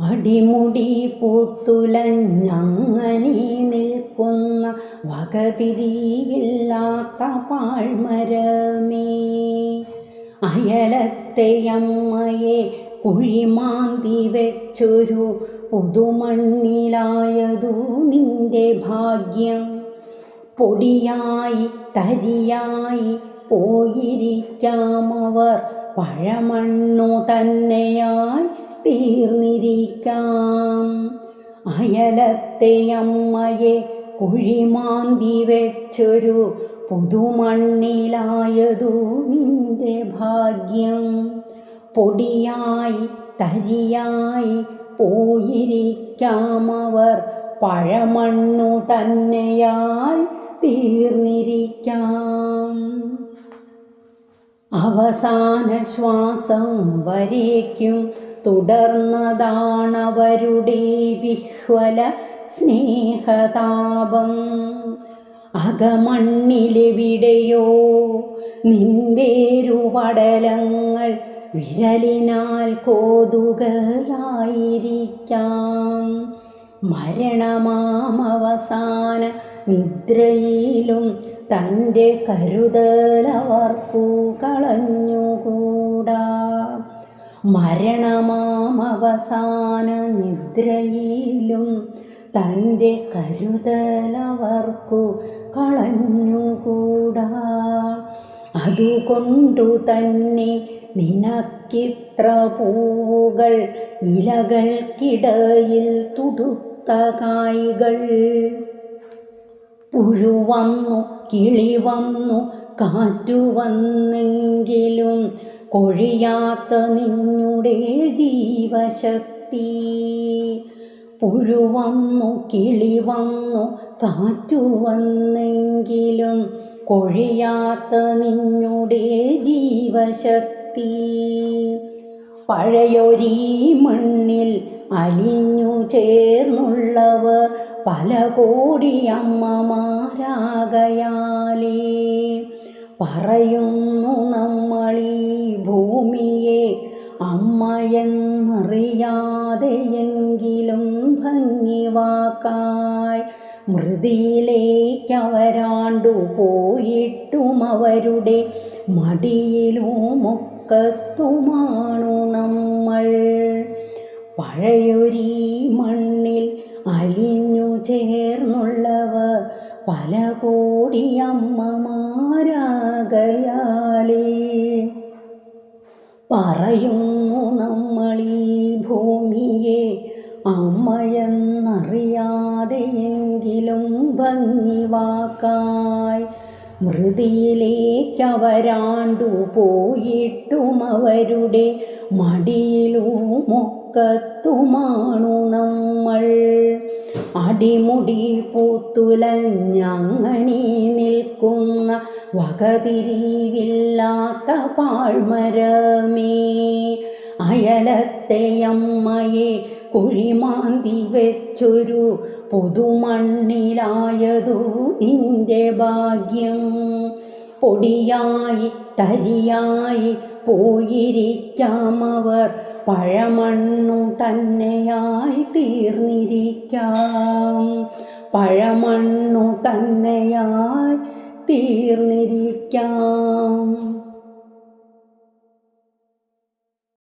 അടിമുടി പൂത്തുലഞ്ഞങ്ങനി നിൽക്കുന്ന വകതിരിവില്ലാത്ത പാഴ്മരമേ. അയലത്തെ അമ്മയെ കുഴിമാന്തി വെച്ചൊരു പുതുമണ്ണിലായതു നിന്റെ ഭാഗ്യം. പൊടിയായി തരിയായി പോയിരിക്കാമവർ പഴമണ്ണു തന്നെയായി തീർന്നിരിക്കാം. അയലത്തെ അമ്മയെ കുഴിമാന്തി വെച്ചൊരു പുതുമണ്ണിലായതു നിന്റെ ഭാഗ്യം. പൊടിയായി തരിയായി പോയിരിക്കാമവർ പഴമണ്ണു തന്നെയായി തീർന്നിരിക്കാം. അവസാന ശ്വാസം വരേക്കും തുടർന്നതാണവരുടെ വിഹ്വല സ്നേഹതാപം. അകമണ്ണിലെവിടെയോ നിൻവേരുപടലങ്ങൾ വിരലിനാൽ കോതുകയായിരിക്കാം. മരണമാമവസാന നിദ്രയിലും തന്റെ കരുതലവർക്കു കളഞ്ഞുകൂടാ. മരണമാമവസാന നിദ്രയിലും തന്റെ കരുതലവർക്കു കളഞ്ഞുകൂടാ. അതുകൊണ്ടു തന്നെ നിനക്കിത്ര പൂവുകൾ ഇലകൾക്കിടയിൽ തുടുത്ത കായ്കൾ. പുഴുവന്നു കിളി വന്നു കാറ്റു വന്നെങ്കിലും കൊഴിയാത്ത നിന്നുടെ ജീവശക്തി. പുഴുവന്നു കിളി വന്നു കാറ്റു വന്നെങ്കിലും കൊഴിയാത്ത നിന്നുടെ ജീവശക്തി. പഴയൊരീ മണ്ണിൽ അലിഞ്ഞു ചേർന്നുള്ളവർ പല കോടി അമ്മമാരാകയാലേ. പറയുന്നു ഭൂമിയെ അമ്മയെന്നറിയാതെയെങ്കിലും ഭംഗി വാക്കായി. മൃതിയിലേക്കവരാണ്ടു പോയിട്ടും അവരുടെ മടിയിലുമൊക്കത്തുമാണു നമ്മൾ. പഴയൊരീ മണ്ണിൽ അലിഞ്ഞു ചേർന്നുള്ളവർ പല കോടി അമ്മമാരാകയാലേ. പറയുന്നു നമ്മളീ ഭൂമിയെ അമ്മയെന്നറിയാതെയെങ്കിലും ഭംഗി വാക്കായി മൃതിയിലേക്കവരാണ്ടു പോയിട്ടും അവരുടെ മടിയിലുമൊക്കത്തുമാണു നമ്മൾ. അടിമുടി പൂത്തുലഞ്ഞങ്ങനെ നിൽക്കുന്ന വകതിരിവില്ലാത്ത പാഴ്മരമേ അയലത്തെ അമ്മയെ കുഴിമാന്തി വെച്ചൊരു പുതുമണ്ണിലായതു നിന്റെ ഭാഗ്യം. പൊടിയായി തരിയായി പോയിരിക്കാമവർ പഴമണ്ണു തന്നെയായി തീർന്നിരിക്കാം. പഴമണ്ണു തന്നെയായി തീർന്നിരിക്കാം.